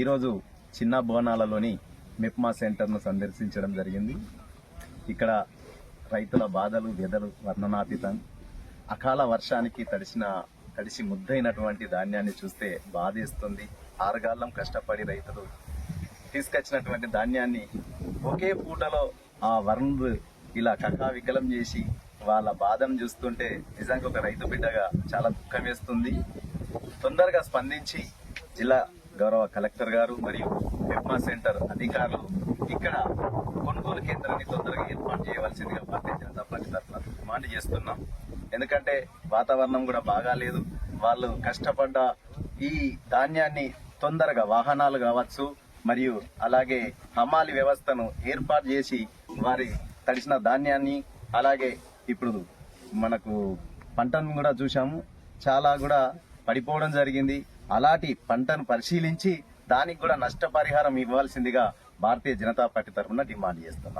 ఈరోజు చిన్న బోనాలలోని మిప్మా సెంటర్ను సందర్శించడం జరిగింది. ఇక్కడ రైతుల బాధలు వ్యధలు వర్ణనాతీతం. అకాల వర్షానికి తడిసిన తడిసి ముద్దైనటువంటి ధాన్యాన్ని చూస్తే బాధేస్తుంది. ఆరుగాలం కష్టపడి రైతులు తీసుకొచ్చినటువంటి ధాన్యాన్ని ఒకే పూటలో ఆ వర్ణులు ఇలా కకావికలం చేసి వాళ్ళ బాధను చూస్తుంటే నిజంగా ఒక రైతు బిడ్డగా చాలా దుఃఖం వేస్తుంది. తొందరగా స్పందించి జిల్లా గౌరవ కలెక్టర్ గారు మరియు మెప్మా సెంటర్ అధికారులు ఇక్కడ కొనుగోలు కేంద్రాన్ని తొందరగా ఏర్పాటు చేయవలసిందిగా భారతీయ జనతా పార్టీ తరఫున డిమాండ్ చేస్తున్నాం. ఎందుకంటే వాతావరణం కూడా బాగాలేదు. వాళ్ళు కష్టపడ్డ ఈ ధాన్యాన్ని తొందరగా వాహనాలు కావచ్చు మరియు అలాగే హమాలి వ్యవస్థను ఏర్పాటు చేసి వారి తడిసిన ధాన్యాన్ని అలాగే ఇప్పుడు మనకు పంటను కూడా చూసాము చాలా కూడా పడిపోవడం జరిగింది. అలాంటి పంటను పరిశీలించి దానికి కూడా నష్టపరిహారం ఇవ్వాల్సిందిగా భారతీయ జనతా పార్టీ తరఫున డిమాండ్ చేస్తున్నాం.